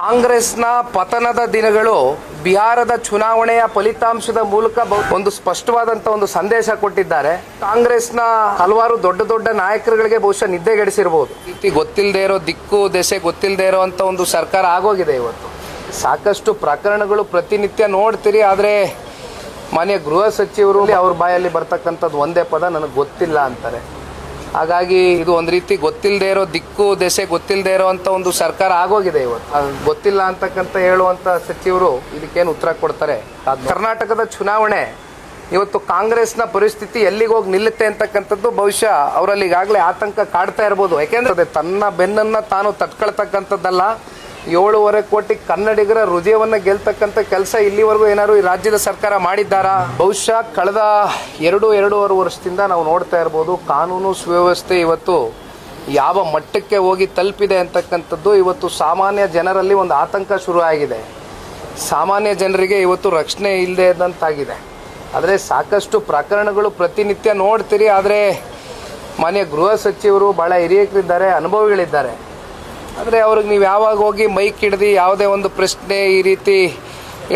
ಕಾಂಗ್ರೆಸ್ನ ಪತನದ ದಿನಗಳು ಬಿಹಾರದ ಚುನಾವಣೆಯ ಫಲಿತಾಂಶದ ಮೂಲಕ ಒಂದು ಸ್ಪಷ್ಟವಾದಂತ ಒಂದು ಸಂದೇಶ ಕೊಟ್ಟಿದ್ದಾರೆ. ಕಾಂಗ್ರೆಸ್ನ ಹಲವಾರು ದೊಡ್ಡ ದೊಡ್ಡ ನಾಯಕರುಗಳಿಗೆ ಬಹುಶಃ ನಿದ್ದೆಗೆಡಿಸಿರಬಹುದು ರೀತಿ ಗೊತ್ತಿಲ್ಲದೆ ಇರೋ ದಿಕ್ಕು, ದೆಸೆ ಗೊತ್ತಿಲ್ಲದೆ ಅಂತ ಒಂದು ಸರ್ಕಾರ ಆಗೋಗಿದೆ ಇವತ್ತು. ಸಾಕಷ್ಟು ಪ್ರಕರಣಗಳು ಪ್ರತಿನಿತ್ಯ ನೋಡ್ತೀರಿ, ಆದರೆ ಮಾನ್ಯ ಗೃಹ ಸಚಿವರು ಅವ್ರ ಬಾಯಲ್ಲಿ ಬರ್ತಕ್ಕಂಥದ್ದು ಒಂದೇ ಪದ, ನನಗೆ ಗೊತ್ತಿಲ್ಲ ಅಂತಾರೆ. ಹಾಗಾಗಿ ಇದು ಒಂದು ರೀತಿ ಗೊತ್ತಿಲ್ಲದೆ ಇರೋ ದಿಕ್ಕು, ದೆಸೆ ಗೊತ್ತಿಲ್ಲದೆ ಇರೋ ಅಂತ ಒಂದು ಸರ್ಕಾರ ಆಗೋಗಿದೆ ಇವತ್ತು. ಗೊತ್ತಿಲ್ಲ ಅಂತಕ್ಕಂಥ ಹೇಳುವಂತ ಸಚಿವರು ಇದಕ್ಕೇನು ಉತ್ತರ ಕೊಡ್ತಾರೆ? ಕರ್ನಾಟಕದ ಚುನಾವಣೆ, ಇವತ್ತು ಕಾಂಗ್ರೆಸ್ನ ಪರಿಸ್ಥಿತಿ ಎಲ್ಲಿಗೆ ಹೋಗಿ ನಿಲ್ಲುತ್ತೆ ಅಂತಕ್ಕಂಥದ್ದು ಬಹುಶಃ ಅವರಲ್ಲಿ ಈಗಾಗಲೇ ಆತಂಕ ಕಾಡ್ತಾ ಇರ್ಬೋದು. ಯಾಕೆಂದ್ರೆ ತನ್ನ ಬೆನ್ನನ್ನ ತಾನು ತಟ್ಕೊಳ್ತಕ್ಕಂಥದ್ದಲ್ಲ. ಏಳೂವರೆ ಕೋಟಿ ಕನ್ನಡಿಗರ ಹೃದಯವನ್ನ ಗೆಲ್ತಕ್ಕಂಥ ಕೆಲಸ ಇಲ್ಲಿವರೆಗೂ ಏನಾದ್ರು ಈ ರಾಜ್ಯದ ಸರ್ಕಾರ ಮಾಡಿದ್ದಾರಾ? ಬಹುಶಃ ಕಳೆದ ಎರಡು, ಎರಡೂವರೆ ವರ್ಷದಿಂದ ನಾವು ನೋಡ್ತಾ ಇರ್ಬೋದು, ಕಾನೂನು ಸುವ್ಯವಸ್ಥೆ ಇವತ್ತು ಯಾವ ಮಟ್ಟಕ್ಕೆ ಹೋಗಿ ತಲುಪಿದೆ ಅಂತಕ್ಕಂಥದ್ದು ಇವತ್ತು ಸಾಮಾನ್ಯ ಜನರಲ್ಲಿ ಒಂದು ಆತಂಕ ಶುರು ಆಗಿದೆ. ಸಾಮಾನ್ಯ ಜನರಿಗೆ ಇವತ್ತು ರಕ್ಷಣೆ ಇಲ್ಲದೆ ಇದ್ದಂತಾಗಿದೆ. ಆದರೆ ಸಾಕಷ್ಟು ಪ್ರಕರಣಗಳು ಪ್ರತಿನಿತ್ಯ ನೋಡ್ತೀರಿ, ಆದರೆ ಮಾನ್ಯ ಗೃಹ ಸಚಿವರು ಭಾಳ ಹಿರಿಯಕರಿದ್ದಾರೆ, ಅನುಭವಿಗಳಿದ್ದಾರೆ. ಆದರೆ ಅವ್ರಿಗೆ ನೀವು ಯಾವಾಗ ಹೋಗಿ ಮೈಕ್ ಹಿಡ್ದು ಯಾವುದೇ ಒಂದು ಪ್ರಶ್ನೆ ಈ ರೀತಿ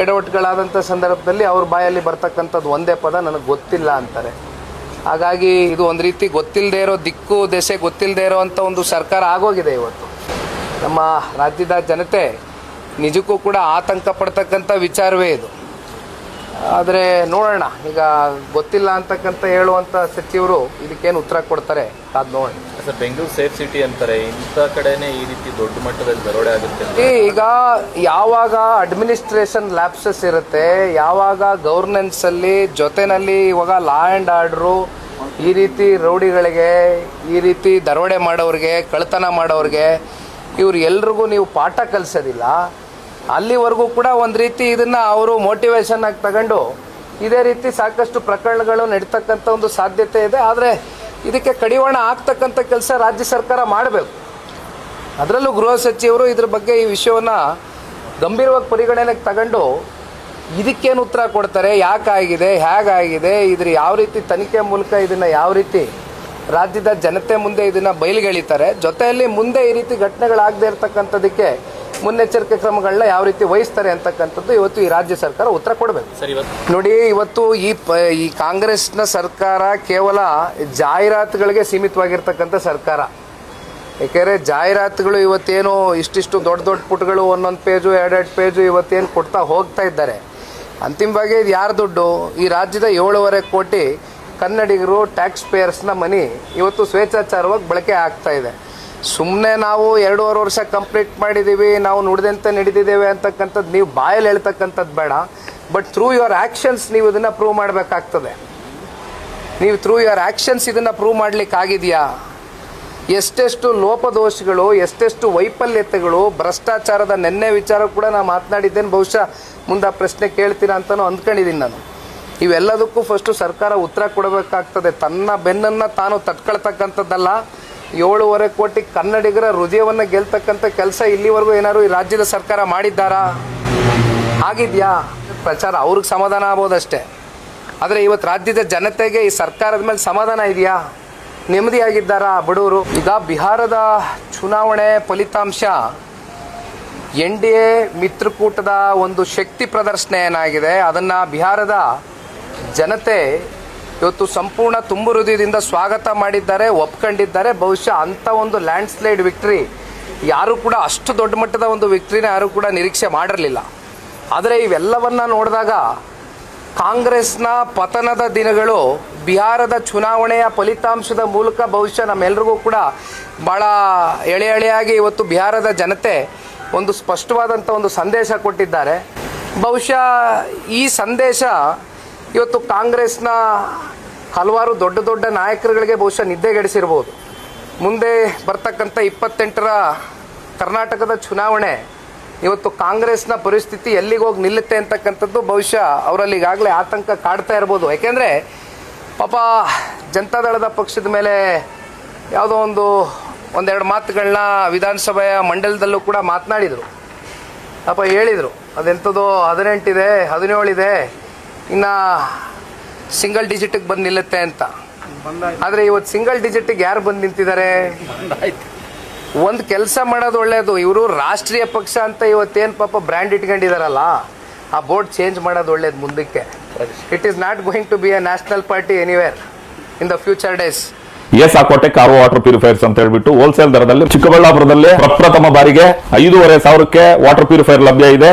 ಎಡವಟ್ಟುಗಳಾದಂಥ ಸಂದರ್ಭದಲ್ಲಿ ಅವ್ರ ಬಾಯಲ್ಲಿ ಬರ್ತಕ್ಕಂಥದ್ದು ಒಂದೇ ಪದ ನನಗೆ ಗೊತ್ತಿಲ್ಲ ಅಂತಾರೆ. ಹಾಗಾಗಿ ಇದು ಒಂದು ರೀತಿ ಗೊತ್ತಿಲ್ಲದೆ ಇರೋ ದಿಕ್ಕು, ದೆಸೆ ಗೊತ್ತಿಲ್ಲದೆ ಇರೋ ಅಂಥ ಒಂದು ಸರ್ಕಾರ ಆಗೋಗಿದೆ ಇವತ್ತು. ನಮ್ಮ ರಾಜ್ಯದ ಜನತೆ ನಿಜಕ್ಕೂ ಕೂಡ ಆತಂಕ ಪಡ್ತಕ್ಕಂಥ ವಿಚಾರವೇ ಇದು. ಆದರೆ ನೋಡೋಣ. ಈಗ ಗೊತ್ತಿಲ್ಲ ಅಂತಕ್ಕಂಥ ಹೇಳುವಂಥ ಸಚಿವರು ಇದಕ್ಕೇನು ಉತ್ತರ ಕೊಡ್ತಾರೆ ಅದು ನೋಡೋಣ. ಸರ್ ಬೆಂಗಳೂರು ಸೇಫ್ ಸಿಟಿ ಅಂತಾರೆ ಇಂಥ ಕಡೆನೇ ಈ ರೀತಿ ದೊಡ್ಡ ಮಟ್ಟದಲ್ಲಿ ದರೋಡೆ ಆಗುತ್ತೆ ಈಗ ಯಾವಾಗ ಅಡ್ಮಿನಿಸ್ಟ್ರೇಷನ್ ಲ್ಯಾಪ್ಸಸ್ ಇರುತ್ತೆ ಯಾವಾಗ ಗವರ್ನೆನ್ಸ್ ಅಲ್ಲಿ ಜೊತೆನಲ್ಲಿ ಇವಾಗ ಲಾ ಆ್ಯಂಡ್ ಆರ್ಡ್ರು ಈ ರೀತಿ ರೌಡಿಗಳಿಗೆ ಈ ರೀತಿ ದರೋಡೆ ಮಾಡೋರಿಗೆ ಕಳ್ತನ ಮಾಡೋರಿಗೆ ಇವ್ರು ಎಲ್ರಿಗೂ ನೀವು ಪಾಠ ಕಲಿಸೋದಿಲ್ಲ. ಅಲ್ಲಿವರೆಗೂ ಕೂಡ ಒಂದು ರೀತಿ ಇದನ್ನ ಅವರು ಮೋಟಿವೇಶನ್ ಆಗಿ ತಗೊಂಡು ಇದೇ ರೀತಿ ಸಾಕಷ್ಟು ಪ್ರಕರಣಗಳು ನಡೀತಕ್ಕಂಥ ಒಂದು ಸಾಧ್ಯತೆ ಇದೆ. ಆದರೆ ಇದಕ್ಕೆ ಕಡಿವಾಣ ಆಗ್ತಕ್ಕಂಥ ಕೆಲಸ ರಾಜ್ಯ ಸರ್ಕಾರ ಮಾಡಬೇಕು. ಅದರಲ್ಲೂ ಗೃಹ ಸಚಿವರು ಇದ್ರ ಬಗ್ಗೆ ಈ ವಿಷಯವನ್ನ ಗಂಭೀರವಾಗಿ ಪರಿಗಣನೆಗೆ ತಗೊಂಡು ಇದಕ್ಕೇನು ಉತ್ತರ ಕೊಡ್ತಾರೆ? ಯಾಕಾಗಿದೆ? ಹೇಗಾಗಿದೆ? ಇದ್ರ ಯಾವ ರೀತಿ ತನಿಖೆ ಮೂಲಕ ಇದನ್ನ ಯಾವ ರೀತಿ ರಾಜ್ಯದ ಜನತೆ ಮುಂದೆ ಇದನ್ನ ಬಯಲಿಗೆಳಿತಾರೆ? ಜೊತೆಯಲ್ಲಿ ಮುಂದೆ ಈ ರೀತಿ ಘಟನೆಗಳಾಗದೇ ಇರತಕ್ಕಂಥದಕ್ಕೆ ಮುನ್ನೆಚ್ಚರಿಕೆ ಕ್ರಮಗಳನ್ನ ಯಾವ ರೀತಿ ವಹಿಸ್ತಾರೆ ಅಂತಕ್ಕಂಥದ್ದು ಇವತ್ತು ಈ ರಾಜ್ಯ ಸರ್ಕಾರ ಉತ್ತರ ಕೊಡಬೇಕು. ನೋಡಿ ಇವತ್ತು ಈ ಪ ಈ ಕಾಂಗ್ರೆಸ್ನ ಸರ್ಕಾರ ಕೇವಲ ಜಾಹೀರಾತುಗಳಿಗೆ ಸೀಮಿತವಾಗಿರ್ತಕ್ಕಂಥ ಸರ್ಕಾರ. ಏಕೆಂದರೆ ಜಾಹೀರಾತುಗಳು ಇವತ್ತೇನು ಇಷ್ಟಿಷ್ಟು ದೊಡ್ಡ ದೊಡ್ಡ ಪುಟಗಳು ಒಂದೊಂದು ಪೇಜು ಎರಡೆರಡು ಪೇಜು ಇವತ್ತೇನು ಕೊಡ್ತಾ ಹೋಗ್ತಾ ಇದ್ದಾರೆ. ಅಂತಿಮವಾಗಿ ಇದು ಯಾರ ದುಡ್ಡು? ಈ ರಾಜ್ಯದ ಏಳುವರೆ ಕೋಟಿ ಕನ್ನಡಿಗರು ಟ್ಯಾಕ್ಸ್ ಪೇಯರ್ಸ್ನ ಮನಿ ಇವತ್ತು ಸ್ವೇಚ್ಛಾಚಾರವಾಗಿ ಬಳಕೆ ಆಗ್ತಾ ಇದೆ. ಸುಮ್ಮನೆ ನಾವು ಎರಡೂವರೆ ವರ್ಷ ಕಂಪ್ಲೀಟ್ ಮಾಡಿದ್ದೀವಿ ನಾವು ನುಡಿದಂತೆ ನಡೆದಿದ್ದೇವೆ ಅಂತಕ್ಕಂಥದ್ದು ನೀವು ಬಾಯಲ್ಲಿ ಹೇಳ್ತಕ್ಕಂಥದ್ದು ಬೇಡ ಬಟ್ ಥ್ರೂ ಯುವರ್ ಆ್ಯಕ್ಷನ್ಸ್ ನೀವು ಇದನ್ನು ಪ್ರೂವ್ ಮಾಡಬೇಕಾಗ್ತದೆ. ನೀವು ಥ್ರೂ ಯುವರ್ ಆ್ಯಕ್ಷನ್ಸ್ ಇದನ್ನು ಪ್ರೂವ್ ಮಾಡ್ಲಿಕ್ಕೆ ಆಗಿದೆಯಾ ಎಷ್ಟೆಷ್ಟು ಲೋಪದೋಷಗಳು, ಎಷ್ಟೆಷ್ಟು ವೈಫಲ್ಯತೆಗಳು, ಭ್ರಷ್ಟಾಚಾರದ ನೆನ್ನೆ ವಿಚಾರ ಕೂಡ ನಾನು ಮಾತನಾಡಿದ್ದೇನೆ, ಬಹುಶಃ ಮುಂದೆ ಪ್ರಶ್ನೆ ಕೇಳ್ತೀರಾ ಅಂತಲೂ ಅಂದ್ಕೊಂಡಿದ್ದೀನಿ ನಾನು. ಇವೆಲ್ಲದಕ್ಕೂ ಫಸ್ಟು ಸರ್ಕಾರ ಉತ್ತರ ಕೊಡಬೇಕಾಗ್ತದೆ, ತನ್ನ ಬೆನ್ನನ್ನು ತಾನು ತಟ್ಕೊಳ್ತಕ್ಕಂಥದ್ದಲ್ಲ. ಏಳೂವರೆ ಕೋಟಿ ಕನ್ನಡಿಗರ ಹೃದಯವನ್ನು ಗೆಲ್ತಕ್ಕಂಥ ಕೆಲಸ ಇಲ್ಲಿವರೆಗೂ ಏನಾದ್ರು ಈ ರಾಜ್ಯದ ಸರ್ಕಾರ ಮಾಡಿದ್ದಾರಾ? ಆಗಿದೆಯಾ? ಪ್ರಚಾರ ಅವ್ರಿಗೆ ಸಮಾಧಾನ ಆಗ್ಬೋದಷ್ಟೇ. ಆದರೆ ಇವತ್ತು ರಾಜ್ಯದ ಜನತೆಗೆ ಈ ಸರ್ಕಾರದ ಮೇಲೆ ಸಮಾಧಾನ ಇದೆಯಾ? ನೆಮ್ಮದಿಯಾಗಿದ್ದಾರಾ ಬಡವರು? ಈಗ ಬಿಹಾರದ ಚುನಾವಣೆ ಫಲಿತಾಂಶ. ಎನ್ ಡಿ ಎ ಮಿತ್ರಕೂಟದ ಒಂದು ಶಕ್ತಿ ಪ್ರದರ್ಶನ ಏನಾಗಿದೆ? ಅದನ್ನು ಬಿಹಾರದ ಜನತೆ ಇವತ್ತು ಸಂಪೂರ್ಣ ತುಂಬು ಹೃದಯದಿಂದ ಸ್ವಾಗತ ಮಾಡಿದ್ದಾರೆ, ಒಪ್ಕೊಂಡಿದ್ದಾರೆ. ಬಹುಶಃ ಅಂಥ ಒಂದು ಲ್ಯಾಂಡ್ ಸ್ಲೈಡ್ ವಿಕ್ಟ್ರಿ ಯಾರು ಕೂಡ ಅಷ್ಟು ದೊಡ್ಡ ಮಟ್ಟದ ಒಂದು ವಿಕ್ಟ್ರಿನ ಯಾರು ಕೂಡ ನಿರೀಕ್ಷೆ ಮಾಡಿರಲಿಲ್ಲ. ಆದರೆ ಇವೆಲ್ಲವನ್ನ ನೋಡಿದಾಗ ಕಾಂಗ್ರೆಸ್ನ ಪತನದ ದಿನಗಳು, ಬಿಹಾರದ ಚುನಾವಣೆಯ ಫಲಿತಾಂಶದ ಮೂಲಕ ಬಹುಶಃ ನಮ್ಮೆಲ್ರಿಗೂ ಕೂಡ ಭಾಳ ಎಳೆ ಎಳೆಯಾಗಿ ಇವತ್ತು ಬಿಹಾರದ ಜನತೆ ಒಂದು ಸ್ಪಷ್ಟವಾದಂಥ ಒಂದು ಸಂದೇಶ ಕೊಟ್ಟಿದ್ದಾರೆ. ಬಹುಶಃ ಈ ಸಂದೇಶ ಇವತ್ತು ಕಾಂಗ್ರೆಸ್ನ ಹಲವಾರು ದೊಡ್ಡ ದೊಡ್ಡ ನಾಯಕರುಗಳಿಗೆ ಬಹುಶಃ ನಿದ್ದೆಗೆಡಿಸಿರ್ಬೋದು ಮುಂದೆ ಬರ್ತಕ್ಕಂಥ ಇಪ್ಪತ್ತೆಂಟರ ಕರ್ನಾಟಕದ ಚುನಾವಣೆ ಇವತ್ತು ಕಾಂಗ್ರೆಸ್ನ ಪರಿಸ್ಥಿತಿ ಎಲ್ಲಿಗೆ ಹೋಗಿ ನಿಲ್ಲುತ್ತೆ ಅಂತಕ್ಕಂಥದ್ದು ಬಹುಶಃ ಅವರಲ್ಲಿ ಈಗಾಗಲೇ ಆತಂಕ ಕಾಡ್ತಾ ಇರ್ಬೋದು. ಯಾಕೆಂದರೆ ಪಾಪ ಜನತಾದಳದ ಪಕ್ಷದ ಮೇಲೆ ಯಾವುದೋ ಒಂದು ಒಂದೆರಡು ಮಾತುಗಳನ್ನ ವಿಧಾನಸಭೆಯ ಮಂಡಲದಲ್ಲೂ ಕೂಡ ಮಾತನಾಡಿದರು. ಪಾಪ ಹೇಳಿದರು ಅದೆಂಥದ್ದು ಹದಿನೆಂಟಿದೆ ಹದಿನೇಳಿದೆ ಇನ್ನು ಸಿಂಗಲ್ ಡಿಜಿಟಿಗೆ ಬಂದು ನಿಲ್ಲುತ್ತೆ ಅಂತ. ಆದರೆ ಇವತ್ತು ಸಿಂಗಲ್ ಡಿಜಿಟಿಗೆ ಯಾರು ಬಂದು ನಿಂತಿದ್ದಾರೆ ಒಂದು ಕೆಲಸ ಮಾಡೋದು ಒಳ್ಳೇದು. ಇವರು ರಾಷ್ಟ್ರೀಯ ಪಕ್ಷ ಅಂತ ಇವತ್ತೇನು ಪಾಪ ಬ್ರ್ಯಾಂಡ್ ಇಟ್ಕೊಂಡಿದಾರಲ್ಲ ಆ ಬೋರ್ಡ್ ಚೇಂಜ್ ಮಾಡೋದು ಒಳ್ಳೇದು ಮುಂದಕ್ಕೆ. It is not going to be a national party anywhere in the future days S Aquatech car water purifiers ಅಂತ ಹೇಳ್ಬಿಟ್ಟು ಹೋಲ್ಸೇಲ್ ದರದಲ್ಲಿ ಚಿಕ್ಕಬಳ್ಳಾಪುರದಲ್ಲಿ ಪ್ರಪ್ರಥಮ ಬಾರಿಗೆ ಐದೂವರೆ ಸಾವಿರಕ್ಕೆ ವಾಟರ್ ಪ್ಯೂರಿಫೈರ್ ಲಭ್ಯ ಇದೆ.